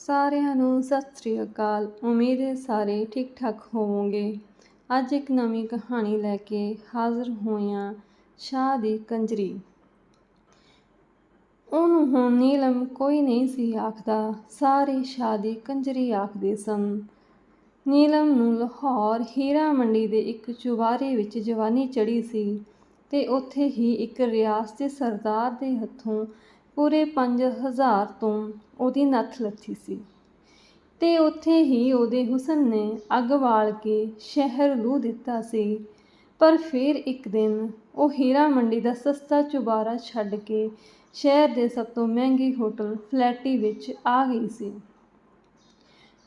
ਸਾਰਿਆਂ ਨੂੰ ਸਤਿ ਸ੍ਰੀ ਅਕਾਲ। ਉਮੀਦ ਹੈ ਸਾਰੇ ਠੀਕ ਠਾਕ ਹੋਵੋਗੇ। ਅੱਜ ਇੱਕ ਨਵੀਂ ਕਹਾਣੀ ਲੈ ਕੇ ਹਾਜ਼ਰ ਹੋਈਆਂ ਸ਼ਾਹ ਦੀ ਕੰਜਰੀ। ਉਹਨੂੰ ਹੁਣ ਨੀਲਮ ਕੋਈ ਨਹੀਂ ਸੀ ਆਖਦਾ। ਸਾਰੇ ਸ਼ਾਹ ਦੀ ਕੰਜਰੀ ਆਖਦੇ ਸਨ। ਨੀਲਮ ਨੂੰ ਲਾਹੌਰ ਹੀਰਾ ਮੰਡੀ ਦੇ ਇੱਕ ਚੁਬਾਰੇ ਵਿੱਚ ਜਵਾਨੀ ਚੜੀ ਸੀ ਤੇ ਉੱਥੇ ਹੀ ਇੱਕ ਰਿਆਸਤੀ ਸਰਦਾਰ ਦੇ ਹੱਥੋਂ ਪੂਰੇ ਪੰਜ ਹਜ਼ਾਰ ਤੋਂ ਉਹਦੀ ਨੱਥ ਲੱਥੀ ਸੀ। ਤੇ ਉੱਥੇ ਹੀ ਉਹਦੇ ਹੁਸਨ ਨੇ ਅੱਗ ਬਾਲ ਕੇ ਸ਼ਹਿਰ ਲੂ ਦਿੱਤਾ ਸੀ। ਪਰ ਫਿਰ ਇੱਕ ਦਿਨ ਉਹ ਹੀਰਾ ਮੰਡੀ ਦਾ ਸਸਤਾ ਚੁਬਾਰਾ ਛੱਡ ਕੇ ਸ਼ਹਿਰ ਦੇ ਸਭ ਤੋਂ ਮਹਿੰਗੇ ਹੋਟਲ ਫਲੈਟੀ ਵਿੱਚ ਆ ਗਈ ਸੀ।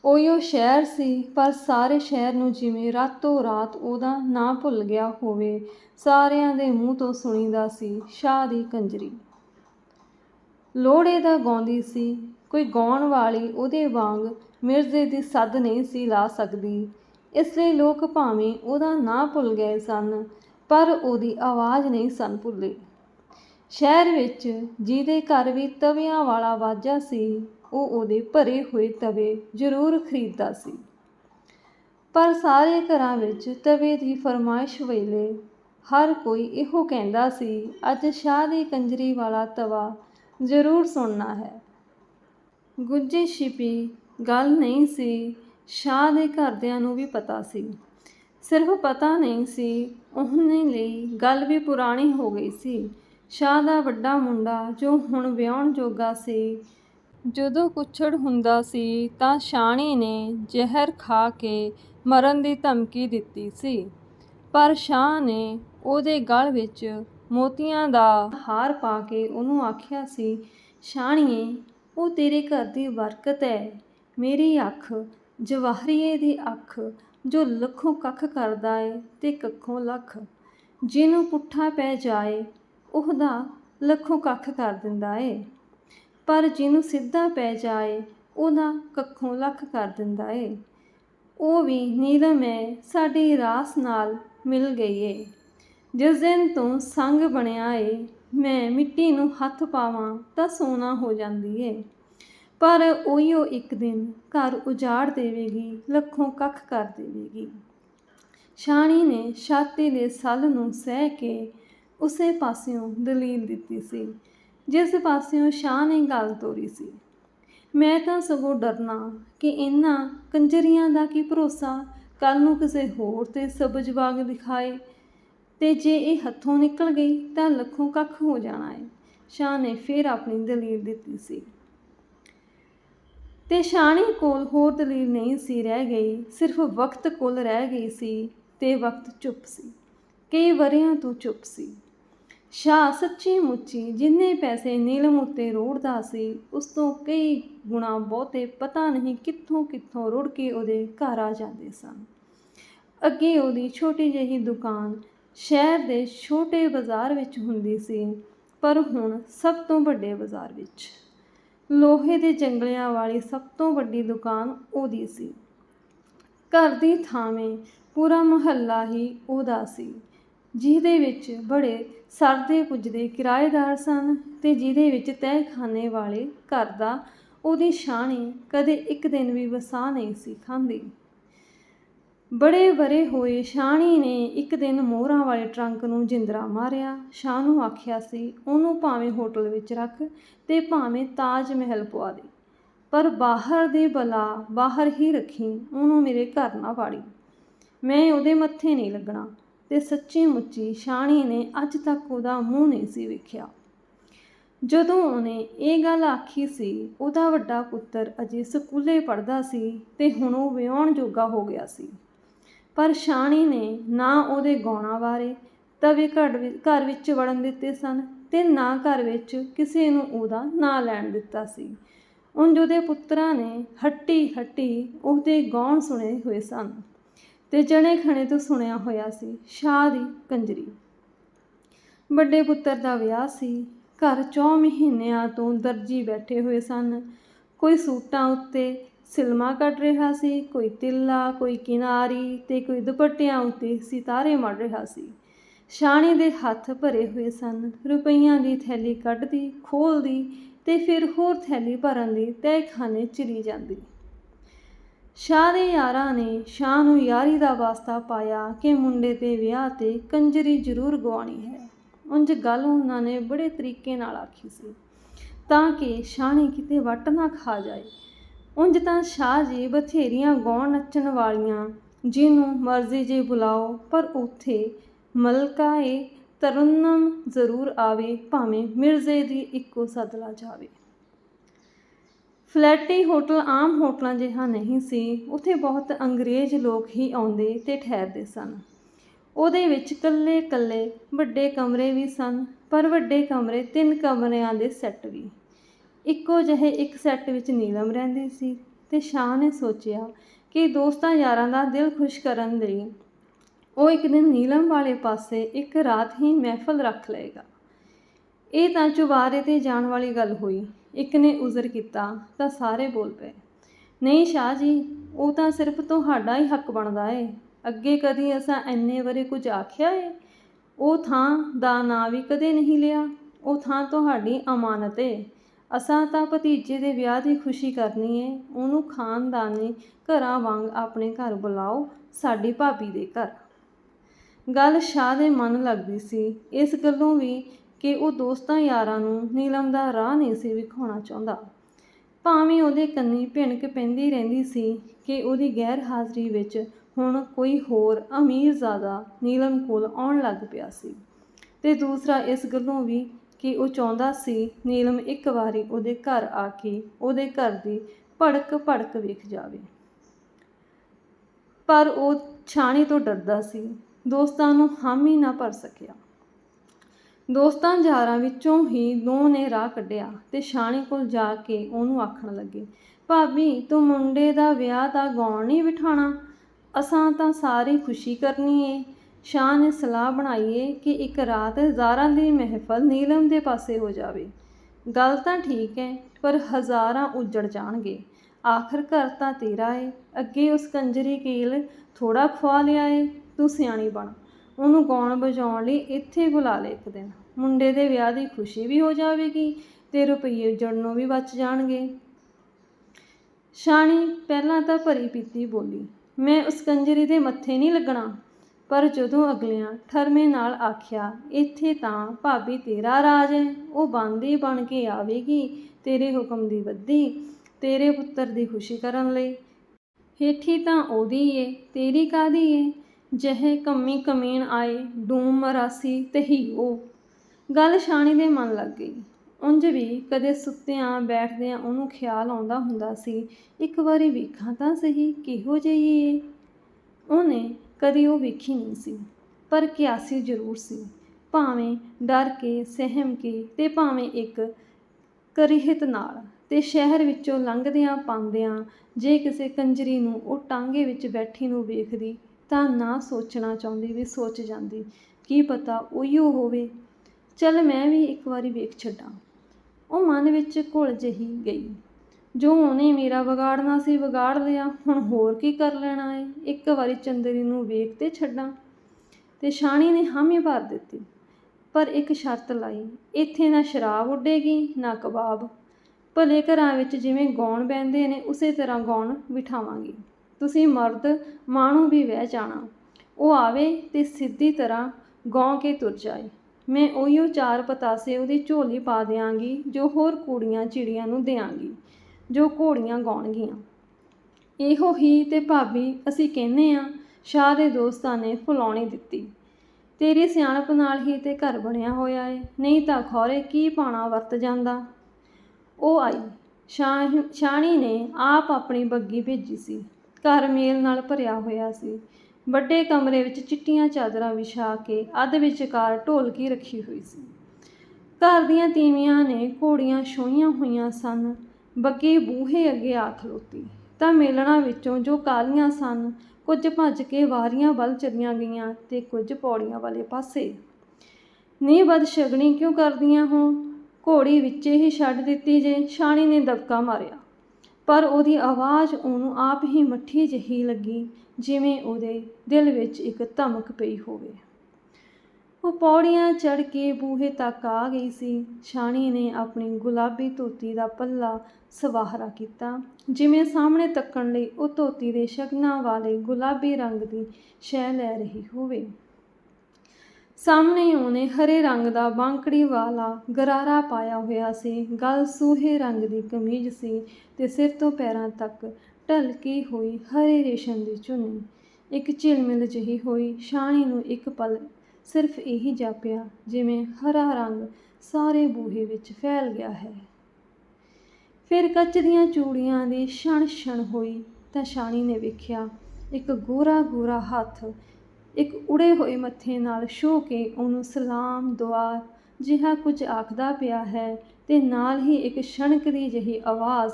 ਉਹੀਓ ਸ਼ਹਿਰ ਸੀ, ਪਰ ਸਾਰੇ ਸ਼ਹਿਰ ਨੂੰ ਜਿਵੇਂ ਰਾਤੋਂ ਰਾਤ ਉਹਦਾ ਨਾਂ ਭੁੱਲ ਗਿਆ ਹੋਵੇ, ਸਾਰਿਆਂ ਦੇ ਮੂੰਹ ਤੋਂ ਸੁਣੀਦਾ ਸੀ ਸ਼ਾਹ ਦੀ ਕੰਜਰੀ। ਲੋੜੇ ਦਾ ਗਾਉਂਦੀ ਸੀ ਕੋਈ ਗਾਉਣ ਵਾਲੀ ਉਹਦੇ ਵਾਂਗ ਮਿਰਜ਼ੇ ਦੀ ਸੱਦ ਨਹੀਂ ਸੀ ਲਾ ਸਕਦੀ। ਇਸ ਲਈ ਲੋਕ ਭਾਵੇਂ ਉਹਦਾ ਨਾਂ ਭੁੱਲ ਗਏ ਸਨ, ਪਰ ਉਹਦੀ ਆਵਾਜ਼ ਨਹੀਂ ਸਨ ਭੁੱਲੇ। ਸ਼ਹਿਰ ਵਿੱਚ ਜਿਹਦੇ ਘਰ ਵੀ ਤਵਿਆਂ ਵਾਲਾ ਵਾਜਾ ਸੀ, ਉਹ ਉਹਦੇ ਭਰੇ ਹੋਏ ਤਵੇ ਜ਼ਰੂਰ ਖਰੀਦਦਾ ਸੀ। ਪਰ ਸਾਰੇ ਘਰਾਂ ਵਿੱਚ ਤਵੇ ਦੀ ਫਰਮਾਇਸ਼ ਵੇਲੇ ਹਰ ਕੋਈ ਇਹੋ ਕਹਿੰਦਾ ਸੀ, ਅੱਜ ਸ਼ਾਹ ਦੀ ਕੰਜਰੀ ਵਾਲਾ ਤਵਾ ਜ਼ਰੂਰ ਸੁਣਨਾ ਹੈ। ਗੁੱਜੇ ਛਿਪੀ, ਗੱਲ ਨਹੀਂ ਸੀ, ਸ਼ਾਹ ਦੇ ਘਰਦਿਆਂ ਨੂੰ ਵੀ ਪਤਾ ਸੀ। ਸਿਰਫ ਪਤਾ ਨਹੀਂ ਸੀ, ਉਹਨੇ ਲਈ ਗੱਲ ਵੀ ਪੁਰਾਣੀ ਹੋ ਗਈ ਸੀ। ਸ਼ਾਹ ਦਾ ਵੱਡਾ ਮੁੰਡਾ ਜੋ ਹੁਣ ਵਿਆਹਣ ਜੋਗਾ ਸੀ, ਜਦੋਂ ਕੁੱਛੜ ਹੁੰਦਾ ਸੀ ਤਾਂ ਸ਼ਾਣੀ ਨੇ ਜ਼ਹਿਰ ਖਾ ਕੇ ਮਰਨ ਦੀ ਧਮਕੀ ਦਿੱਤੀ ਸੀ। ਪਰ ਸ਼ਾਹ ਨੇ ਉਹਦੇ ਗਲ ਵਿੱਚ ਮੋਤੀਆਂ ਦਾ ਹਾਰ ਪਾ ਕੇ ਉਹਨੂੰ ਆਖਿਆ ਸੀ, ਸ਼ਾਣੀਏ ਉਹ ਤੇਰੇ ਘਰ ਦੀ ਬਰਕਤ ਹੈ। ਮੇਰੀ ਅੱਖ ਜਵਾਹਰੀਏ ਦੀ ਅੱਖ ਜੋ ਲੱਖੋਂ ਕੱਖ ਕਰਦਾ ਏ ਤੇ ਕੱਖੋਂ ਲੱਖ। ਜਿਹਨੂੰ ਪੁੱਠਾ ਪੈ ਜਾਏ, ਉਹਦਾ ਲੱਖੋਂ ਕੱਖ ਕਰ ਦਿੰਦਾ ਏ। ਪਰ ਜਿਹਨੂੰ ਸਿੱਧਾ ਪੈ ਜਾਏ, ਉਹਦਾ ਕੱਖੋਂ ਲੱਖ ਕਰ ਦਿੰਦਾ ਏ। ਉਹ ਵੀ ਨੀਲਮ ਹੈ, ਸਾਡੀ ਰਾਸ ਨਾਲ ਮਿਲ ਗਈ ਏ। ਜਿਸ ਦਿਨ ਤੋਂ ਸੰਗ ਬਣਿਆ ਏ ਮੈਂ ਮਿੱਟੀ ਨੂੰ ਹੱਥ ਪਾਵਾਂ ਤਾਂ ਸੋਨਾ ਹੋ ਜਾਂਦੀ ਏ। ਪਰ ਉਹੀਓ ਇੱਕ ਦਿਨ ਘਰ ਉਜਾੜ ਦੇਵੇਗੀ, ਲੱਖੋਂ ਕੱਖ ਕਰ ਦੇਵੇਗੀ। ਸ਼ਾਣੀ ਨੇ ਛਾਤੀ ਦੇ ਸੱਲ ਨੂੰ ਸਹਿ ਕੇ ਉਸੇ ਪਾਸਿਓਂ ਦਲੀਲ ਦਿੱਤੀ ਸੀ, ਜਿਸ ਪਾਸਿਓਂ ਸ਼ਾਹ ਨੇ ਗੱਲ ਤੋਰੀ ਸੀ। ਮੈਂ ਤਾਂ ਸਗੋਂ ਡਰਨਾ ਕਿ ਇਹਨਾਂ ਕੰਜਰੀਆਂ ਦਾ ਕੀ ਭਰੋਸਾ ਕੱਲ ਨੂੰ ਕਿਸੇ ਹੋਰ ਤੇ ਸਬਜ ਬਾਗ ਦਿਖਾਏ ਤੇ ਜੇ ਇਹ ਹੱਥੋਂ ਨਿਕਲ ਗਈ ਤਾਂ ਲੱਖੋਂ ਕੱਖ ਹੋ ਜਾਣਾ ਹੈ ਸ਼ਾਹ ਨੇ ਫਿਰ ਆਪਣੀ ਦਲੀਲ ਦਿੱਤੀ ਸੀ। ਤੇ ਸ਼ਾਣੀ ਕੋਲ ਹੋਰ ਦਲੀਲ ਨਹੀਂ ਸੀ ਰਹਿ ਗਈ, ਸਿਰਫ ਵਕਤ ਕੋਲ ਰਹਿ ਗਈ ਸੀ ਤੇ ਵਕਤ ਚੁੱਪ ਸੀ। ਕਈ ਵਰਿਆਂ ਤੋਂ ਚੁੱਪ ਸੀ। ਸ਼ਾਹ ਸੱਚੀ ਮੁੱਚੀ ਜਿੰਨੇ ਪੈਸੇ ਨੀਲਮ ਉੱਤੇ ਰੋੜਦਾ ਸੀ, ਉਸ ਤੋਂ ਕਈ ਗੁਣਾ ਬਹੁਤੇ ਪਤਾ ਨਹੀਂ ਕਿੱਥੋਂ ਕਿੱਥੋਂ ਰੁੜ ਕੇ ਉਹਦੇ ਘਰ ਆ ਜਾਂਦੇ ਸਨ। ਅੱਗੇ ਉਹਦੀ ਛੋਟੀ ਜਿਹੀ ਦੁਕਾਨ ਸ਼ਹਿਰ ਦੇ ਛੋਟੇ ਬਾਜ਼ਾਰ ਵਿੱਚ ਹੁੰਦੀ ਸੀ, ਪਰ ਹੁਣ ਸਭ ਤੋਂ ਵੱਡੇ ਬਾਜ਼ਾਰ ਵਿੱਚ। ਲੋਹੇ ਦੇ ਜੰਗਲਿਆਂ ਵਾਲੀ ਸਭ ਤੋਂ ਵੱਡੀ ਦੁਕਾਨ ਉਹਦੀ ਸੀ। ਘਰ ਦੀ ਥਾਵੇਂ ਪੂਰਾ ਮੁਹੱਲਾ ਹੀ ਉਹਦਾ ਸੀ, ਜਿਹਦੇ ਵਿੱਚ ਬੜੇ ਸਰਦੇ ਪੁੱਜਦੇ ਕਿਰਾਏਦਾਰ ਸਨ ਤੇ ਜਿਹਦੇ ਵਿੱਚ ਤਹਿਖਾਨੇ ਵਾਲੇ ਘਰ ਦਾ ਉਹਦੀ ਸ਼ਾਣੀ ਕਦੇ ਇੱਕ ਦਿਨ ਵੀ ਵਸਾ ਨਹੀਂ ਸੀ ਖਾਂਦੀ। ਬੜੇ ਬਰੇ ਹੋਏ ਸ਼ਾਣੀ ਨੇ ਇੱਕ ਦਿਨ ਮੋਹਰਾਂ ਵਾਲੇ ਟਰੰਕ ਨੂੰ ਜਿੰਦਰਾ ਮਾਰਿਆ। ਸ਼ਾਹ ਨੂੰ ਆਖਿਆ ਸੀ, ਉਹਨੂੰ ਭਾਵੇਂ ਹੋਟਲ ਵਿੱਚ ਰੱਖ ਤੇ ਭਾਵੇਂ ਤਾਜ ਮਹਿਲ ਪਵਾ ਦੇ। ਪਰ ਬਾਹਰ ਦੇ ਬਲਾ ਬਾਹਰ ਹੀ ਰੱਖੀ, ਉਹਨੂੰ ਮੇਰੇ ਘਰ ਨਾ ਵਾੜੀ। ਮੈਂ ਉਹਦੇ ਮੱਥੇ ਨਹੀਂ ਲੱਗਣਾ ਤੇ ਸੱਚੀ ਮੁੱਚੀ ਸ਼ਾਣੀ ਨੇ ਅੱਜ ਤੱਕ ਉਹਦਾ ਮੂੰਹ ਨਹੀਂ ਸੀ ਵੇਖਿਆ। ਜਦੋਂ ਉਹਨੇ ਇਹ ਗੱਲ ਆਖੀ ਸੀ, ਉਹਦਾ ਵੱਡਾ ਪੁੱਤਰ ਅਜੇ ਸਕੂਲੇ ਪੜ੍ਹਦਾ ਸੀ ਤੇ ਹੁਣ ਉਹ ਵਿਆਹਣ ਜੋਗਾ ਹੋ ਗਿਆ ਸੀ। ਪਰ ਸ਼ਾਣੀ ਨੇ ਨਾ ਉਹਦੇ ਗਾਉਣਾ ਬਾਰੇ ਤਵੇ ਘਰ ਵਿੱਚ ਵੜਨ ਦਿੱਤੇ ਸਨ ਤੇ ਨਾ ਘਰ ਵਿੱਚ ਕਿਸੇ ਨੂੰ ਉਹਦਾ ਨਾਂ ਲੈਣ ਦਿੱਤਾ ਸੀ। ਉਂਝ ਉਹਦੇ ਪੁੱਤਰਾਂ ਨੇ ਹੱਟੀ ਹੱਟੀ ਉਹਦੇ ਗਾਉਣ ਸੁਣੇ ਹੋਏ ਸਨ ਤੇ ਜਣੇ ਖਣੇ ਤੋਂ ਸੁਣਿਆ ਹੋਇਆ ਸੀ ਸ਼ਾਹ ਦੀ ਕੰਜਰੀ। ਵੱਡੇ ਪੁੱਤਰ ਦਾ ਵਿਆਹ ਸੀ, ਘਰ 4 ਮਹੀਨਿਆਂ ਤੋਂ ਦਰਜੀ ਬੈਠੇ ਹੋਏ ਸਨ, ਕੋਈ ਸੂਟਾਂ ਉੱਤੇ ਸਿਲਮਾ ਕੱਢ ਰਿਹਾ ਸੀ, ਕੋਈ ਤਿੱਲਾ, ਕੋਈ ਕਿਨਾਰੀ ਤੇ ਕੋਈ ਦੁਪੱਟਿਆਂ ਉੱਤੇ ਸਿਤਾਰੇ ਮੜ ਰਿਹਾ ਸੀ। ਸ਼ਾਣੀ ਦੇ ਹੱਥ ਭਰੇ ਹੋਏ ਸਨ, ਰੁਪਈਆਂ ਦੀ ਥੈਲੀ ਕੱਢਦੀ, ਖੋਲਦੀ ਤੇ ਫਿਰ ਹੋਰ ਥੈਲੀ ਭਰਨ ਲਈ ਤਹਿਖਾਨੇ ਚਲੀ ਜਾਂਦੀ। ਸ਼ਾਹ ਦੇ ਯਾਰਾਂ ਨੇ ਸ਼ਾਹ ਨੂੰ ਯਾਰੀ ਦਾ ਵਾਸਤਾ ਪਾਇਆ ਕਿ ਮੁੰਡੇ ਦੇ ਵਿਆਹ ਤੇ ਕੰਜਰੀ ਜ਼ਰੂਰ ਗਵਾਉਣੀ ਹੈ। ਉਂਝ ਗੱਲ ਉਹਨਾਂ ਨੇ ਬੜੇ ਤਰੀਕੇ ਨਾਲ ਆਖੀ ਸੀ, ਤਾਂ ਕਿ ਸ਼ਾਹਣੀ ਕਿਤੇ ਵੱਟ ਨਾ ਖਾ ਜਾਏ। ਉਂਝ ਤਾਂ ਸ਼ਾਹ ਜੀ ਬਥੇਰੀਆਂ ਗਾਉਣ ਨੱਚਣ ਵਾਲੀਆਂ, ਜਿਹਨੂੰ ਮਰਜ਼ੀ ਜੇ ਬੁਲਾਓ, ਪਰ ਉੱਥੇ ਮਲਕਾ ਏ ਤਰਨਮ ਜ਼ਰੂਰ ਆਵੇ, ਭਾਵੇਂ ਮਿਰਜ਼ੇ ਦੀ ਇੱਕੋ ਸਦਲਾ ਜਾਵੇ। ਫਲੈਟੀ ਹੋਟਲ ਆਮ ਹੋਟਲਾਂ ਜਿਹਾ ਨਹੀਂ ਸੀ, ਉੱਥੇ ਬਹੁਤ ਅੰਗਰੇਜ਼ ਲੋਕ ਹੀ ਆਉਂਦੇ ਤੇ ਠਹਿਰਦੇ ਸਨ। ਉਹਦੇ ਵਿੱਚ ਕੱਲੇ ਕੱਲੇ ਵੱਡੇ ਕਮਰੇ ਵੀ ਸਨ, ਪਰ ਵੱਡੇ ਕਮਰੇ, ਤਿੰਨ ਕਮਰਿਆਂ ਦੇ ਸੈੱਟ ਵੀ। ਇੱਕੋ ਜਿਹੇ ਇੱਕ ਸੈੱਟ ਵਿੱਚ ਨੀਲਮ ਰਹਿੰਦੀ ਸੀ ਤੇ ਸ਼ਾਹ ਨੇ ਸੋਚਿਆ ਕਿ ਦੋਸਤਾਂ ਯਾਰਾਂ ਦਾ ਦਿਲ ਖੁਸ਼ ਕਰਨ ਲਈ ਉਹ ਇੱਕ ਦਿਨ ਨੀਲਮ ਵਾਲੇ ਪਾਸੇ ਇੱਕ ਰਾਤ ਹੀ ਮਹਿਫਲ ਰੱਖ ਲਏਗਾ। ਇਹ ਤਾਂ ਚੁਬਾਰੇ ਤੇ ਜਾਣ ਵਾਲੀ ਗੱਲ ਹੋਈ। ਇੱਕ ਨੇ ਉਜ਼ਰ ਕੀਤਾ ਤਾਂ ਸਾਰੇ ਬੋਲ ਪਏ। ਨਹੀਂ ਸ਼ਾਹ ਜੀ, ਉਹ ਤਾਂ ਸਿਰਫ ਤੁਹਾਡਾ ਹੀ ਹੱਕ ਬਣਦਾ ਏ। ਅੱਗੇ ਕਦੀ ਅਸਾਂ ਐਨੇ ਵਰੇ ਕੁਝ ਆਖਿਆ ਏ? ਉਹ ਥਾਂ ਦਾ ਨਾਂ ਵੀ ਕਦੇ ਨਹੀਂ ਲਿਆ। ਉਹ ਥਾਂ ਤੁਹਾਡੀ ਅਮਾਨਤ ਏ। ਅਸਾਂ ਤਾਂ ਭਤੀਜੇ ਦੇ ਵਿਆਹ ਦੀ ਖੁਸ਼ੀ ਕਰਨੀ ਏ। ਉਹਨੂੰ ਖਾਨਦਾਨੀ ਘਰਾਂ ਵਾਂਗ ਆਪਣੇ ਘਰ ਬੁਲਾਓ, ਸਾਡੀ ਭਾਬੀ ਦੇ ਘਰ। ਗੱਲ ਸ਼ਾਹ ਦੇ ਮਨ ਲੱਗਦੀ ਸੀ। ਇਸ ਗੱਲੋਂ ਵੀ ਕਿ ਉਹ ਦੋਸਤਾਂ ਯਾਰਾਂ ਨੂੰ ਨੀਲਮ ਦਾ ਰਾਹ ਨਹੀਂ ਸੀ ਵਿਖਾਉਣਾ ਚਾਹੁੰਦਾ। ਭਾਵੇਂ ਉਹਦੇ ਕੰਨੀ ਭਿਣਕ ਪੈਂਦੀ ਰਹਿੰਦੀ ਸੀ ਕਿ ਉਹਦੀ ਗੈਰ ਹਾਜ਼ਰੀ ਵਿੱਚ ਹੁਣ ਕੋਈ ਹੋਰ ਅਮੀਰ ਜ਼ਿਆਦਾ ਨੀਲਮ ਕੋਲ ਆਉਣ ਲੱਗ ਪਿਆ ਸੀ। ਤੇ ਦੂਸਰਾ ਇਸ ਗੱਲੋਂ ਵੀ ਕਿ ਉਹ ਚਾਹੁੰਦਾ ਸੀ ਨੀਲਮ ਇੱਕ ਵਾਰੀ ਉਹਦੇ ਘਰ ਆ ਕੇ ਉਹਦੇ ਘਰ ਦੀ ਭੜਕ ਭੜਕ ਵੇਖ ਜਾਵੇ। ਪਰ ਉਹ ਛਾਣੀ ਤੋਂ ਡਰਦਾ ਸੀ। ਦੋਸਤਾਂ ਨੂੰ ਹਾਮੀ ਨਾ ਭਰ ਸਕਿਆ। ਦੋਸਤਾਂ ਯਾਰਾਂ ਵਿੱਚੋਂ ਹੀ ਦੋ ਨੇ ਰਾਹ ਕੱਢਿਆ ਤੇ ਛਾਣੀ ਕੋਲ ਜਾ ਕੇ ਉਹਨੂੰ ਆਖਣ ਲੱਗੇ, ਭਾਬੀ, ਤੂੰ ਮੁੰਡੇ ਦਾ ਵਿਆਹ ਦਾ ਗਾਉਣ ਨਹੀਂ ਬਿਠਾਣਾ ਅਸਾਂ ਤਾਂ ਸਾਰੀ ਖੁਸ਼ੀ ਕਰਨੀ ਏ। ਸ਼ਾਹ ਨੇ ਸਲਾਹ ਬਣਾਈਏ ਕਿ ਇੱਕ ਰਾਤ ਹਜ਼ਾਰਾਂ ਦੀ ਮਹਿਫਲ ਨੀਲਮ ਦੇ ਪਾਸੇ ਹੋ ਜਾਵੇ। ਗੱਲ ਤਾਂ ਠੀਕ ਹੈ ਪਰ ਹਜ਼ਾਰਾਂ ਉੱਜੜ ਜਾਣਗੇ। ਆਖਰ ਘਰ ਤਾਂ ਤੇਰਾ ਏ। ਅੱਗੇ ਉਸ ਕੰਜਰੀ ਕੀਲ ਥੋੜਾ ਖਵਾ ਲਿਆ ਏ। ਤੂੰ ਸਿਆਣੀ ਬਣ। ਉਹਨੂੰ ਗਾਉਣ ਵਜਾਉਣ ਲਈ ਇੱਥੇ ਬੁਲਾ ਲੈ ਇੱਕ ਦਿਨ। ਮੁੰਡੇ ਦੇ ਵਿਆਹ ਦੀ ਖੁਸ਼ੀ ਵੀ ਹੋ ਜਾਵੇਗੀ ਤੇ ਰੁਪਈਏ ਜੜਨੋਂ ਵੀ ਬਚ ਜਾਣਗੇ। ਸ਼ਾਣੀ ਪਹਿਲਾਂ ਤਾਂ ਭਰੀ ਪੀਤੀ ਬੋਲੀ, ਮੈਂ ਉਸ ਕੰਜਰੀ ਦੇ ਮੱਥੇ ਨਹੀਂ ਲੱਗਣਾ। ਪਰ ਜਦੋਂ ਅਗਲਿਆਂ ਠਰਮੇ ਨਾਲ ਆਖਿਆ, ਇੱਥੇ ਤਾਂ ਭਾਬੀ ਤੇਰਾ ਰਾਜ ਹੈ, ਉਹ ਬੰਦੀ ਬਣ ਕੇ ਆਵੇਗੀ, ਤੇਰੇ ਹੁਕਮ ਦੀ ਵੱਧੀ, ਤੇਰੇ ਪੁੱਤਰ ਦੀ ਖੁਸ਼ੀ ਕਰਨ ਲਈ। ਹੇਠੀ ਤਾਂ ਉਹਦੀ ਏ, ਤੇਰੀ ਕਾਦੀ ਏ? ਜਹੇ ਕੰਮੀ ਕਮੀਣ ਆਏ, ਡੂਮ ਮਰਾਸੀ ਤਹੀ ਉਹ ਗੱਲ ਸ਼ਾਣੀ ਦੇ ਮਨ ਲੱਗ ਗਈ। ਉਂਝ ਵੀ ਕਦੇ ਸੁੱਤਿਆਂ ਬੈਠਦਿਆਂ ਉਹਨੂੰ ਖਿਆਲ ਆਉਂਦਾ ਹੁੰਦਾ ਸੀ, ਇੱਕ ਵਾਰੀ ਵੇਖਾਂ ਤਾਂ ਸਹੀ ਕਿਹੋ ਜਿਹੀ ਏ? ਉਹਨੇ ਕਦੀ ਉਹ ਵੇਖੀ ਨਹੀਂ ਸੀ, ਪਰ ਕਿਆਸੀ ਜ਼ਰੂਰ ਸੀ। ਭਾਵੇਂ ਡਰ ਕੇ, ਸਹਿਮ ਕੇ ਤੇ ਭਾਵੇਂ ਇੱਕ ਕਰਿਹਤ ਨਾਲ ਤੇ ਸ਼ਹਿਰ ਵਿੱਚੋਂ ਲੰਘਦਿਆਂ ਪਾਉਂਦਿਆਂ ਜੇ ਕਿਸੇ ਕੰਜਰੀ ਨੂੰ ਉਹ ਟਾਂਗੇ ਵਿੱਚ ਬੈਠੀ ਨੂੰ ਵੇਖਦੀ ਤਾਂ ਨਾ ਸੋਚਣਾ ਚਾਹੁੰਦੀ ਵੀ ਸੋਚ ਜਾਂਦੀ, ਕੀ ਪਤਾ ਉਹੀਓ ਹੋਵੇ। ਚੱਲ ਮੈਂ ਵੀ ਇੱਕ ਵਾਰੀ ਵੇਖ ਛੱਡਾਂ। ਉਹ ਮਨ ਵਿੱਚ ਘੁਲ ਜਹੀ ਗਈ। ਜੋ ਉਹਨੇ ਮੇਰਾ ਵਿਗਾੜਨਾ ਸੀ, ਵਿਗਾੜ ਲਿਆ। ਹੁਣ ਹੋਰ ਕੀ ਕਰ ਲੈਣਾ ਏ? ਇੱਕ ਵਾਰੀ ਚੰਦਰੀ ਨੂੰ ਵੇਖ ਤੇ ਛੱਡਾਂ। ਤੇ ਸ਼ਾਣੀ ਨੇ ਹਾਮੀ ਭਰ ਦਿੱਤੀ। ਪਰ ਇੱਕ ਸ਼ਰਤ ਲਾਈ। ਇੱਥੇ ਨਾ ਸ਼ਰਾਬ ਉੱਡੇਗੀ, ਨਾ ਕਬਾਬ। ਭਲੇ ਘਰਾਂ ਵਿੱਚ ਜਿਵੇਂ ਗਾਉਣ ਬੈਂਦੇ ਨੇ, ਉਸੇ ਤਰ੍ਹਾਂ ਗਾਉਣ ਬਿਠਾਵਾਂਗੀ। ਤੁਸੀਂ ਮਰਦ, ਮਾਣੂ ਵੀ ਵਹਿ ਜਾਣਾ। ਉਹ ਆਵੇ ਤੇ ਸਿੱਧੀ ਤਰ੍ਹਾਂ ਗਾਉ ਕੇ ਤੁਰ ਜਾਏ। ਮੈਂ ਉਹੀਓ ਚਾਰ ਪਤਾਸੇ ਉਹਦੀ ਝੋਲੀ ਪਾ ਦਿਆਂਗੀ, ਜੋ ਹੋਰ ਕੁੜੀਆਂ ਚਿੜੀਆਂ ਨੂੰ ਦਿਆਂਗੀ। ਜੋ ਘੋੜੀਆਂ ਗਾਉਣਗੀਆਂ। ਇਹੋ ਹੀ ਤੇ ਭਾਬੀ ਅਸੀਂ ਕਹਿੰਨੇ ਆ ਸ਼ਾਹ ਦੇ ਦੋਸਤਾਂ ਨੇ ਫੁਲਾਉਣੀ ਦਿੱਤੀ। ਤੇਰੀ ਸਿਆਣਪ ਨਾਲ ਹੀ ਤੇ ਘਰ ਬਣਿਆ ਹੋਇਆ ਏ, ਨਹੀਂ ਤਾਂ ਖੌਰੇ ਕੀ ਪਾਣਾ ਵਰਤ ਜਾਂਦਾ। ਉਹ ਆਈ। ਸ਼ਾਹ ਸ਼ਾਣੀ ਨੇ ਆਪ ਆਪਣੀ ਬੱਗੀ ਭੇਜੀ ਸੀ। ਘਰ ਮੇਲ ਨਾਲ ਭਰਿਆ ਹੋਇਆ ਸੀ। ਵੱਡੇ ਕਮਰੇ ਵਿੱਚ ਚਿੱਟੀਆਂ ਚਾਦਰਾਂ ਵਿਛਾ ਕੇ ਅੱਧ ਵਿਚਕਾਰ ਢੋਲਕੀ ਰੱਖੀ ਹੋਈ ਸੀ। ਘਰ ਦੀਆਂ ਤੀਵੀਆਂ ਨੇ ਘੋੜੀਆਂ ਛੋਈਆਂ ਹੋਈਆਂ ਸਨ। ਬੱਗੀ ਬੂਹੇ ਅੱਗੇ ਆ ਖਲੋਤੀ ਤਾਂ ਮੇਲਣਾ ਵਿੱਚੋਂ ਜੋ ਕਾਲੀਆਂ ਸਨ, ਕੁਝ ਭੱਜ ਕੇ ਵਾਰੀਆਂ ਵੱਲ ਚਲੀਆਂ ਗਈਆਂ ਤੇ ਕੁਝ ਪੌੜੀਆਂ ਵਾਲੇ ਪਾਸੇ। ਨੀ ਬਦਸ਼ਗਣੀ ਕਿਉਂ ਕਰਦੀਆਂ ਹੋ? ਘੋੜੀ ਵਿੱਚੇ ਹੀ ਛੱਡ ਦਿੱਤੀ ਜੇ ਸ਼ਾਣੀ ਨੇ ਦਬਕਾ ਮਾਰਿਆ। ਪਰ ਉਹਦੀ ਆਵਾਜ਼ ਉਹਨੂੰ ਆਪ ਹੀ ਮੱਠੀ ਜਿਹੀ ਲੱਗੀ, ਜਿਵੇਂ ਉਹਦੇ ਦਿਲ ਵਿੱਚ ਇੱਕ ਧਮਕ ਪਈ ਹੋਵੇ। ਉਹ ਪੌੜੀਆਂ ਚੜ੍ਹ ਕੇ ਬੂਹੇ ਤੱਕ ਆ ਗਈ ਸੀ। ਸ਼ਾਣੀ ਨੇ ਆਪਣੀ ਗੁਲਾਬੀ ਧੋਤੀ ਦਾ ਪੱਲਾ ਸਵਾਹਰਾ ਕੀਤਾ, ਜਿਵੇਂ ਸਾਹਮਣੇ ਤੱਕਣ ਲਈ ਉਹ ਧੋਤੀ ਦੇ ਸ਼ਗਨਾਂ ਵਾਲੇ ਗੁਲਾਬੀ ਰੰਗ ਦੀ ਸ਼ੈ ਲੈ ਰਹੀ ਹੋਵੇ। ਸਾਹਮਣੇ ਉਹਨੇ ਹਰੇ ਰੰਗ ਦਾ ਬਾਂਕੜੀ ਵਾਲਾ ਗਰਾਰਾ ਪਾਇਆ ਹੋਇਆ ਸੀ। ਗਲ ਸੂਹੇ ਰੰਗ ਦੀ ਕਮੀਜ਼ ਸੀ ਤੇ ਸਿਰ ਤੋਂ ਪੈਰਾਂ ਤੱਕ ਢਲਕੀ ਹੋਈ ਹਰੇ ਰੇਸ਼ਮ ਦੀ ਚੁੰਨੀ। ਇੱਕ ਝਿਲਮਿਲ ਜਿਹੀ ਹੋਈ। ਸ਼ਾਣੀ ਨੂੰ ਇੱਕ ਪਲ ਸਿਰਫ ਇਹੀ ਜਾਪਿਆ ਜਿਵੇਂ ਹਰਾ ਰੰਗ ਸਾਰੇ ਬੂਹੇ ਵਿੱਚ ਫੈਲ ਗਿਆ ਹੈ। ਫਿਰ ਕੱਚ ਦੀਆਂ ਚੂੜੀਆਂ ਦੀ ਛਣ ਛਣ ਹੋਈ ਤਾਂ ਸ਼ਾਣੀ ਨੇ ਵੇਖਿਆ ਇੱਕ ਗੋਰਾ ਗੋਰਾ ਹੱਥ ਇੱਕ ਉੜੇ ਹੋਏ ਮੱਥੇ ਨਾਲ ਛੋ ਕੇ ਉਹਨੂੰ ਸਲਾਮ ਦੁਆ ਜਿਹਾ ਕੁਝ ਆਖਦਾ ਪਿਆ ਹੈ ਤੇ ਨਾਲ ਹੀ ਇੱਕ ਛਣਕਦੀ ਜਿਹੀ ਆਵਾਜ਼,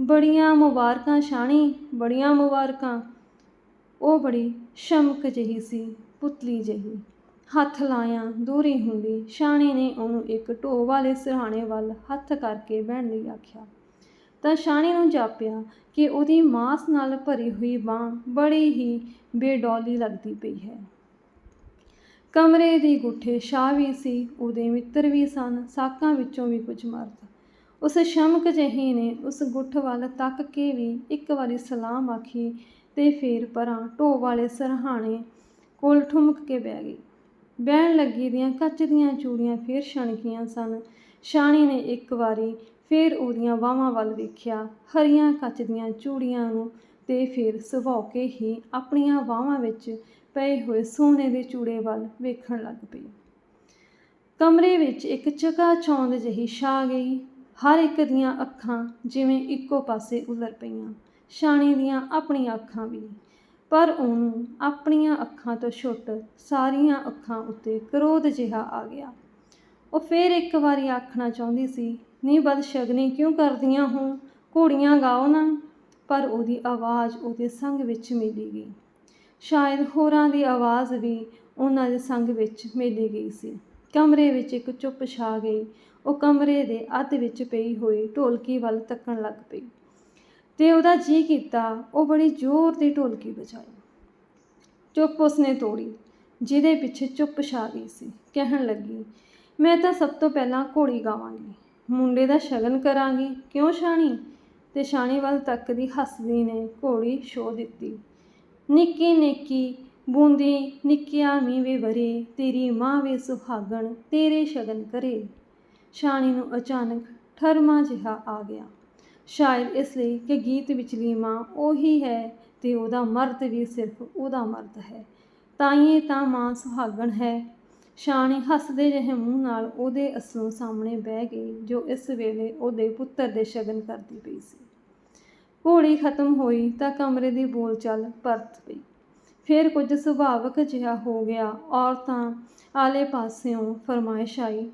ਬੜੀਆਂ ਮੁਬਾਰਕਾਂ, ਸ਼ਾਣੀ, ਬੜੀਆਂ ਮੁਬਾਰਕਾਂ। ਉਹ ਬੜੀ ਸ਼ਮਕ ਜਿਹੀ ਸੀ। ਪੁਤਲੀ ਜਿਹੀ। ਹੱਥ ਲਾਇਆ ਦੂਰੀ ਹੁੰਦੀ ਸ਼ਾਣੀ ਨੇ ਉਹਨੂੰ ਇੱਕ ਢੋ ਵਾਲੇ ਸਿਰਹਾਣੇ ਵੱਲ ਹੱਥ ਕਰਕੇ ਬਹਿਣ ਲਈ ਆਖਿਆ। ਤਾਂ ਸ਼ਾਣੀ ਨੂੰ ਜਾਪਿਆ ਕਿ ਉਹਦੀ ਮਾਸ ਨਾਲ ਭਰੀ ਹੋਈ ਬਾਹ ਬੜੀ ਹੀ ਬੇਡੌਲੀ ਲੱਗਦੀ ਪਈ ਹੈ। ਕਮਰੇ ਦੀ ਗੁੱਠੇ ਸ਼ਾਹ ਵੀ ਸੀ, ਉਹਦੇ ਮਿੱਤਰ ਵੀ ਸਨ, ਸਾਕਾਂ ਵਿੱਚੋਂ ਵੀ ਕੁਝ ਮਰਦ। ਉਸ ਸ਼ਮਕ ਜਿਹੀ ਨੇ ਉਸ ਗੁੱਠ ਵੱਲ ਤੱਕ ਕੇ ਵੀ ਇੱਕ ਵਾਰੀ ਸਲਾਮ ਆਖੀ ਤੇ ਫੇਰ ਪਰਾਂ ਢੋ ਵਾਲੇ ਸਰਹਾਣੇ ਕੋਲ ਠੁਮਕ ਕੇ ਬਹਿ ਗਈ। ਬਹਿਣ ਲੱਗੀ ਦੀਆਂ ਕੱਚ ਦੀਆਂ ਚੂੜੀਆਂ ਫੇਰ ਛਣਕੀਆਂ ਸਨ। ਸ਼ਾਣੀ ਨੇ ਇੱਕ ਵਾਰੀ ਫੇਰ ਉਹਦੀਆਂ ਬਾਹਾਂ ਵੱਲ ਵੇਖਿਆ। ਹਰੀਆਂ ਕੱਚ ਦੀਆਂ ਚੂੜੀਆਂ ਨੂੰ ਤੇ ਫਿਰ ਸੁਭਾਅ ਕੇ ਹੀ ਆਪਣੀਆਂ ਬਾਹਾਂ ਵਿੱਚ ਪਏ ਹੋਏ ਸੋਨੇ ਦੇ ਚੂੜੇ ਵੱਲ ਵੇਖਣ ਲੱਗ ਪਈ। ਕਮਰੇ ਵਿੱਚ ਇੱਕ ਚਕਾ ਚੌਂਦ ਜਿਹੀ ਛਾ ਗਈ। ਹਰ ਇੱਕ ਦੀਆਂ ਅੱਖਾਂ ਜਿਵੇਂ ਇੱਕੋ ਪਾਸੇ ਉਲਰ ਪਈਆਂ। ਸ਼ਾਣੀ ਦੀਆਂ ਆਪਣੀਆਂ ਅੱਖਾਂ ਵੀ ਪਰ ਉਹਨੂੰ ਆਪਣੀਆਂ ਅੱਖਾਂ ਤੋਂ ਛੁੱਟ ਸਾਰੀਆਂ ਅੱਖਾਂ ਉੱਤੇ ਕਰੋਧ ਜਿਹਾ ਆ ਗਿਆ। ਉਹ ਫੇਰ ਇੱਕ ਵਾਰੀ ਆਖਣਾ ਚਾਹੁੰਦੀ ਸੀ, ਨੀ ਬਦਸ਼ਗਨੀ, ਕਿਉਂ ਕਰਦੀਆਂ ਹੋ? ਘੋੜੀਆਂ ਗਾਓ ਨਾ। ਪਰ ਉਹਦੀ ਆਵਾਜ਼ ਉਹਦੇ ਸੰਗ ਵਿੱਚ ਮਿਲੀ ਗਈ। ਸ਼ਾਇਦ ਹੋਰਾਂ ਦੀ ਆਵਾਜ਼ ਵੀ ਉਹਨਾਂ ਦੇ ਸੰਗ ਵਿੱਚ ਮਿਲੀ ਗਈ ਸੀ। ਕਮਰੇ ਵਿੱਚ ਇੱਕ ਚੁੱਪ ਛਾ ਗਈ। ਉਹ ਕਮਰੇ ਦੇ ਅੱਧ ਵਿੱਚ ਪਈ ਹੋਈ ਢੋਲਕੀ ਵੱਲ ਤੱਕਣ ਲੱਗ ਪਈ। ਤੇ ਉਹਦਾ ਜੀ ਕੀਤਾ, ਉਹ ਬੜੀ ਜ਼ੋਰ ਦੀ ਢੋਲਕੀ ਵਜਾਈ। ਚੁੱਪ ਉਸਨੇ ਤੋੜੀ, ਜਿਹਦੇ ਪਿੱਛੇ ਚੁੱਪ ਛਾ ਗਈ ਸੀ, ਕਹਿਣ ਲੱਗੀ, ਮੈਂ ਤਾਂ ਸਭ ਤੋਂ ਪਹਿਲਾਂ ਘੋੜੀ ਗਾਵਾਂਗੀ, ਮੁੰਡੇ ਦਾ ਸ਼ਗਨ ਕਰਾਂਗੀ, ਕਿਉਂ ਸ਼ਾਣੀ ਤੇ ਸ਼ਾਣੀ ਵੱਲ ਤੱਕਦੀ ਹੱਸਦੀ ਨੇ ਘੋੜੀ ਛੋ ਦਿੱਤੀ, ਨਿੱਕੀ ਨਿੱਕੀ ਬੂੰਦੀ, ਨਿੱਕਿਆ ਮੀਂਹ ਵੇ ਵਰੇ, ਤੇਰੀ ਮਾਂ ਵੇ ਸੁਹਾਗਣ ਤੇਰੇ ਸ਼ਗਨ ਕਰੇ। ਸ਼ਾਣੀ ਨੂੰ ਅਚਾਨਕ ਠਰਮਾ ਜਿਹਾ ਆ ਗਿਆ। ਸ਼ਾਇਦ ਇਸ ਲਈ ਕਿ ਗੀਤ ਵਿਚਲੀ ਮਾਂ ਉਹੀ ਹੈ ਤੇ ਉਹਦਾ ਮਰਦ ਵੀ ਸਿਰਫ ਉਹਦਾ ਮਰਦ ਹੈ। ਤਾਈਏ ਤਾਂ ਮਾਂ ਸੁਹਾਗਣ ਹੈ। ਸ਼ਾਣੀ ਹੱਸਦੇ ਜਿਹੇ ਮੂੰਹ ਨਾਲ ਉਹਦੇ ਅਸਲੋਂ ਸਾਹਮਣੇ ਬਹਿ ਗਈ, ਜੋ ਇਸ ਵੇਲੇ ਉਹਦੇ ਪੁੱਤਰ ਦੇ ਸ਼ਗਨ ਕਰਦੀ ਪਈ ਸੀ। ਘੋੜੀ ਖਤਮ ਹੋਈ ਤਾਂ ਕਮਰੇ ਦੀ ਬੋਲਚਾਲ ਪਰਤ ਪਈ। ਫਿਰ ਕੁਝ ਸੁਭਾਵਕ ਜਿਹਾ ਹੋ ਗਿਆ। ਔਰਤਾਂ ਆਲੇ ਪਾਸਿਓਂ ਫਰਮਾਇਸ਼ ਆਈ,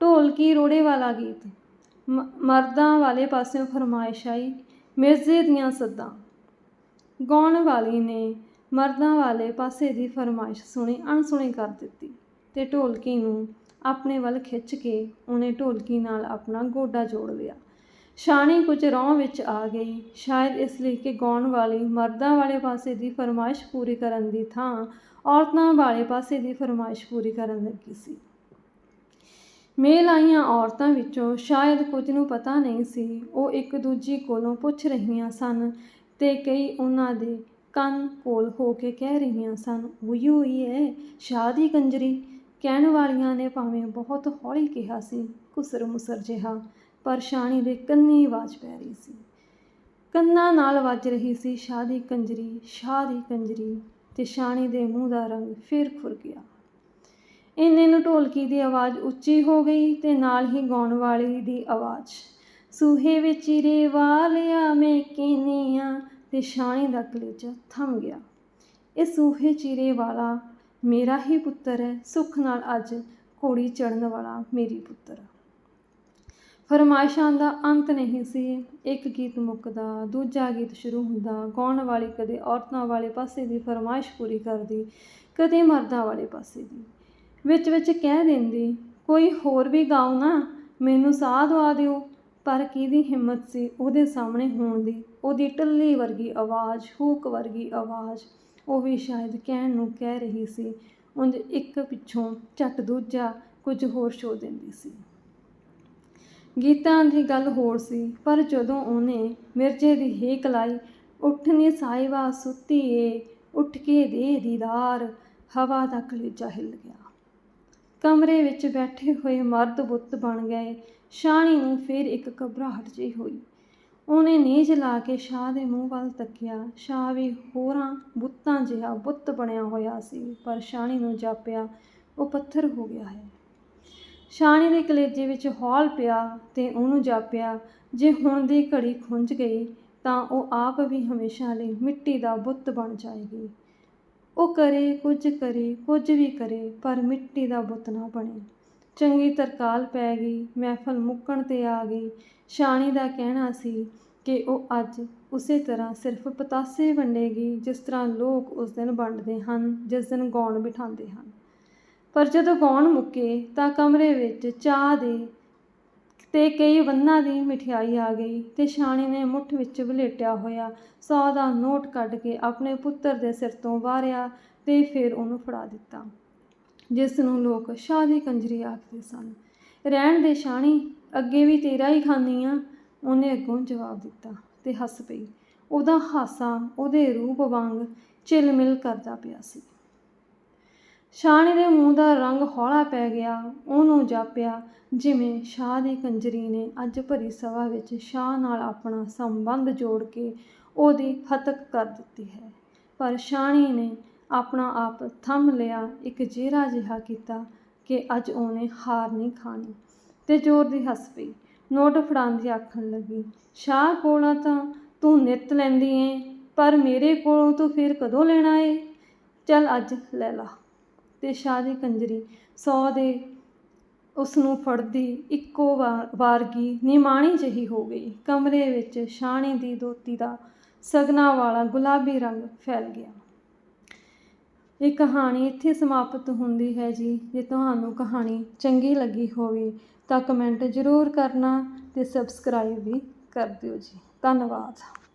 ਢੋਲਕੀ ਰੋੜੇ ਵਾਲਾ ਗੀਤ। ਮਰਦਾਂ ਵਾਲੇ ਪਾਸਿਓਂ ਫਰਮਾਇਸ਼ ਆਈ, ਮਿਰਜ਼ੇ ਦੀਆਂ ਸੱਦਾਂ। ਗਾਉਣ ਵਾਲੀ ਨੇ ਮਰਦਾਂ ਵਾਲੇ ਪਾਸੇ ਦੀ ਫਰਮਾਇਸ਼ ਸੁਣੀ, ਅਣਸੁਣੀ ਕਰ ਦਿੱਤੀ ਤੇ ਢੋਲਕੀ ਨੂੰ ਆਪਣੇ ਵੱਲ ਖਿੱਚ ਕੇ ਉਹਨੇ ਢੋਲਕੀ ਨਾਲ ਆਪਣਾ ਗੋਡਾ ਜੋੜ ਲਿਆ। ਸ਼ਾਣੀ ਕੁਝ ਰੌਂ ਵਿੱਚ ਆ ਗਈ, ਸ਼ਾਇਦ ਇਸ ਲਈ ਕਿ ਗਾਉਣ ਵਾਲੀ ਮਰਦਾਂ ਵਾਲੇ ਪਾਸੇ ਦੀ ਫਰਮਾਇਸ਼ ਪੂਰੀ ਕਰਨ ਦੀ ਥਾਂ ਔਰਤਾਂ ਵਾਲੇ ਪਾਸੇ ਦੀ ਫਰਮਾਇਸ਼ ਪੂਰੀ ਕਰਨ ਲੱਗੀ ਸੀ। ਮੇਲ ਆਈਆਂ ਔਰਤਾਂ ਵਿੱਚੋਂ ਸ਼ਾਇਦ ਕੁਝ ਨੂੰ ਪਤਾ ਨਹੀਂ ਸੀ। ਉਹ ਇੱਕ ਦੂਜੀ ਕੋਲੋਂ ਪੁੱਛ ਰਹੀਆਂ ਸਨ ਤੇ ਕਈ ਉਹਨਾਂ ਦੇ ਕੰਨ ਕੋਲ ਹੋ ਕੇ ਕਹਿ ਰਹੀਆਂ ਸਨ ਉਹੀ ਹੋਈ ਹੈ ਸ਼ਾਦੀ ਕੰਜਰੀ। ਕਹਿਣ ਵਾਲੀਆਂ ਨੇ ਭਾਵੇਂ ਬਹੁਤ ਹੌਲੀ ਕਿਹਾ ਸੀ ਕੁਸਰ ਮੁਸਰ ਜਿਹਾ, ਪਰ ਸ਼ਾਣੀ ਦੇ ਕੰਨੀ ਆਵਾਜ਼ ਪੈ ਰਹੀ ਸੀ। ਕੰਨਾਂ ਨਾਲ ਵੱਜ ਰਹੀ ਸੀ, ਸ਼ਾਦੀ ਕੰਜਰੀ ਸ਼ਾਦੀ ਕੰਜਰੀ। ਤੇ ਸ਼ਾਣੀ ਦੇ ਮੂੰਹ ਦਾ ਰੰਗ ਫਿਰ ਖੁਰ ਗਿਆ। ਇੰਨੇ ਨੂੰ ਢੋਲਕੀ ਦੀ ਆਵਾਜ਼ ਉੱਚੀ ਹੋ ਗਈ ਤੇ ਨਾਲ ਹੀ ਗਾਉਣ ਵਾਲੀ ਦੀ ਆਵਾਜ਼। ਸੂਹੇ ਵਿੱਚ ਚਿਰੇ ਵਾਲਿਆ ਮੈਂ ਕਿਨੀਆਂ ਤੇ ਸ਼ਾਣੀ ਦਾ ਕਲੇਜਾ ਥੰਮ ਗਿਆ। ਇਹ ਸੂਹੇ ਚਿਰੇ ਵਾਲਾ ਮੇਰਾ ਹੀ ਪੁੱਤਰ ਹੈ, ਸੁੱਖ ਨਾਲ ਅੱਜ ਘੋੜੀ ਚੜਨ ਵਾਲਾ ਮੇਰੀ ਪੁੱਤਰ। ਫਰਮਾਇਸ਼ਾਂ ਦਾ ਅੰਤ ਨਹੀਂ ਸੀ। ਇੱਕ ਗੀਤ ਮੁੱਕਦਾ, ਦੂਜਾ ਗੀਤ ਸ਼ੁਰੂ ਹੁੰਦਾ। ਗਾਉਣ ਵਾਲੀ ਕਦੇ ਔਰਤਾਂ ਵਾਲੇ ਪਾਸੇ ਦੀ ਫਰਮਾਇਸ਼ ਪੂਰੀ ਕਰਦੀ, ਕਦੇ ਮਰਦਾਂ ਵਾਲੇ ਪਾਸੇ ਦੀ। ਵਿੱਚ ਵਿੱਚ ਕਹਿ ਦਿੰਦੀ, ਕੋਈ ਹੋਰ ਵੀ ਗਾਓ ਨਾ, ਮੈਨੂੰ ਸਾਹ ਦਵਾ ਦਿਓ। ਪਰ ਕਿਹਦੀ ਹਿੰਮਤ ਸੀ ਉਹਦੇ ਸਾਹਮਣੇ ਹੋਣ ਦੀ? ਉਹਦੀ ਟੱਲੀ ਵਰਗੀ ਆਵਾਜ਼, ਹੂਕ ਵਰਗੀ ਆਵਾਜ਼, ਉਹ ਵੀ ਸ਼ਾਇਦ ਕਹਿਣ ਨੂੰ ਕਹਿ ਰਹੀ ਸੀ। ਉਂਝ ਇੱਕ ਪਿੱਛੋਂ ਝੱਟ ਦੂਜਾ ਕੁਝ ਹੋਰ ਛੋ ਦਿੰਦੀ ਸੀ। ਗੀਤਾਂ ਦੀ ਗੱਲ ਹੋਰ ਸੀ, ਪਰ ਜਦੋਂ ਉਹਨੇ ਮਿਰਜੇ ਦੀ ਹੇਕ ਲਾਈ ਉੱਠਨੀ ਸਾਹਿਬਾ ਸੁੱਤੀ ਏ, ਉੱਠ ਕੇ ਦੇ ਦੀਦਾਰ। ਹਵਾ ਦਾ ਕਲੇਜਾ ਹਿੱਲ ਗਿਆ। ਕਮਰੇ ਵਿੱਚ ਬੈਠੇ ਹੋਏ ਮਰਦ ਬੁੱਤ ਬਣ ਗਏ। ਸ਼ਾਹਣੀ ਨੂੰ ਫਿਰ ਇੱਕ ਘਬਰਾਹਟ ਜਿਹੀ ਹੋਈ। ਉਹਨੇ ਨੀਝ ਲਾ ਕੇ ਸ਼ਾਹ ਦੇ ਮੂੰਹ ਵੱਲ ਤੱਕਿਆ। ਸ਼ਾਹ ਵੀ ਹੋਰਾਂ ਬੁੱਤਾਂ ਜਿਹਾ ਬੁੱਤ ਬਣਿਆ ਹੋਇਆ ਸੀ, ਪਰ ਸ਼ਾਹਣੀ ਨੂੰ ਜਾਪਿਆ, ਉਹ ਪੱਥਰ ਹੋ ਗਿਆ ਹੈ। ਸ਼ਾਹਣੀ ਦੇ ਕਲੇਜੇ ਵਿੱਚ ਹੌਲ ਪਿਆ ਤੇ ਉਹਨੂੰ ਜਾਪਿਆ, ਜੇ ਹੁਣ ਦੀ ਘੜੀ ਖੁੰਝ ਗਈ, ਤਾਂ ਉਹ ਆਪ ਵੀ ਹਮੇਸ਼ਾ ਲਈ ਮਿੱਟੀ ਦਾ ਬੁੱਤ ਬਣ ਜਾਏਗੀ। ਉਹ ਕਰੇ, ਕੁਝ ਕਰੇ, ਕੁਝ ਵੀ ਕਰੇ, ਪਰ ਮਿੱਟੀ ਦਾ ਬੁੱਤ ਨਾ ਬਣੇ। ਚੰਗੀ ਤਰਕਾਲ ਪੈ ਗਈ, ਮਹਿਫਲ ਮੁੱਕਣ ਤੇ ਆ ਗਈ। ਸ਼ਾਣੀ ਦਾ ਕਹਿਣਾ ਸੀ ਕਿ ਉਹ ਅੱਜ ਉਸੇ ਤਰ੍ਹਾਂ ਸਿਰਫ ਪਤਾਸੇ ਵੰਡੇਗੀ, ਜਿਸ ਤਰ੍ਹਾਂ ਲੋਕ ਉਸ ਦਿਨ ਵੰਡਦੇ ਹਨ, ਜਿਸ ਦਿਨ ਗਾਉਣ ਬਿਠਾਉਂਦੇ ਹਨ। ਪਰ ਜਦੋਂ ਗਾਉਣ ਮੁੱਕੇ ਤਾਂ ਕਮਰੇ ਵਿੱਚ ਚਾਹ ਦੇ ਤੇ ਕਈ ਵੰਨਾਂ ਦੀ ਮਠਿਆਈ ਆ ਗਈ ਤੇ ਸ਼ਾਣੀ ਨੇ ਮੁੱਠ ਵਿੱਚ ਵਲੇਟਿਆ ਹੋਇਆ ਸੌ ਦਾ ਨੋਟ ਕੱਢ ਕੇ ਆਪਣੇ ਪੁੱਤਰ ਦੇ ਸਿਰ ਤੋਂ ਵਾਰਿਆ ਤੇ ਫਿਰ ਉਹਨੂੰ ਫੜਾ ਦਿੱਤਾ। ਜਿਸ ਨੂੰ ਲੋਕ ਸ਼ਾਹ ਦੀ ਕੰਜਰੀ ਆਖਦੇ ਸਨ। ਰਹਿਣ ਦੇ ਸ਼ਾਣੀ ਅੱਗੇ ਵੀ ਤੇਰਾ ਹੀ ਖਾਨੀ ਆ, ਉਹਨੇ ਅੱਗੋਂ ਜਵਾਬ ਦਿੱਤਾ ਤੇ ਹੱਸ ਪਈ। ਉਹਦਾ ਹਾਸਾ ਉਹਦੇ ਰੂਪ ਵਾਂਗ ਝਿਲਮਿਲ ਕਰਦਾ ਪਿਆ ਸੀ। ਸ਼ਾਹਣੀ ਦੇ ਮੂੰਹ ਦਾ ਰੰਗ ਹੌਲਾ ਪੈ ਗਿਆ, ਉਹਨੂੰ ਜਾਪਿਆ, ਜਿਵੇਂ ਸ਼ਾਹ ਦੀ ਕੰਜਰੀ ਨੇ ਅੱਜ ਭਰੀ ਸਭਾ ਵਿੱਚ ਸ਼ਾਹ ਨਾਲ ਆਪਣਾ ਸੰਬੰਧ ਜੋੜ ਕੇ ਉਹਦੀ ਹਤਕ ਕਰ ਦਿੱਤੀ ਹੈ। ਪਰ ਸ਼ਾਹਣੀ ਨੇ ਆਪਣਾ ਆਪ ਥੰਮ ਲਿਆ, ਇੱਕ ਜਿਹੜਾ ਜਿਹਾ ਕੀਤਾ ਕਿ ਅੱਜ ਉਹਨੇ ਹਾਰ ਨਹੀਂ ਖਾਣੀ ਤੇ ਜ਼ੋਰ ਦੀ ਹੱਸ ਪਈ। ਨੋਟ ਫੜਾਉਂਦੀ ਆਖਣ ਲੱਗੀ, ਸ਼ਾਹ ਕੋਲੋਂ ਤਾਂ ਤੂੰ ਨਿੱਤ ਲੈਂਦੀ ਏ, ਪਰ ਮੇਰੇ ਕੋਲੋਂ ਤੂੰ ਫਿਰ ਕਦੋਂ ਲੈਣਾ ਏ? ਚੱਲ ਅੱਜ ਲੈ ਲਾ। ਤੇ ਸ਼ਾਹ ਦੀ ਕੰਜਰੀ। ਸੌ ਦੇ ਉਸ ਨੂੰ ਫੜਦੀ ਇੱਕੋ ਵਾਰ ਵਾਰਗੀ ਨਿਮਾਣੀ ਜਿਹੀ ਹੋ ਗਈ। ਕਮਰੇ ਵਿੱਚ ਸ਼ਾਹਣੀ ਦੀ ਦੋਤੀ ਦਾ ਸਗਨਾ ਵਾਲਾ ਗੁਲਾਬੀ ਰੰਗ ਫੈਲ ਗਿਆ। ਇਹ ਕਹਾਣੀ ਇੱਥੇ ਸਮਾਪਤ ਹੁੰਦੀ ਹੈ ਜੀ। ਜੇ ਤੁਹਾਨੂੰ ਕਹਾਣੀ ਚੰਗੀ ਲੱਗੀ ਹੋਵੇ ਤਾਂ ਕਮੈਂਟ ਜ਼ਰੂਰ ਕਰਨਾ ਤੇ ਸਬਸਕ੍ਰਾਈਬ ਵੀ ਕਰ ਦਿਓ ਜੀ। ਧੰਨਵਾਦ।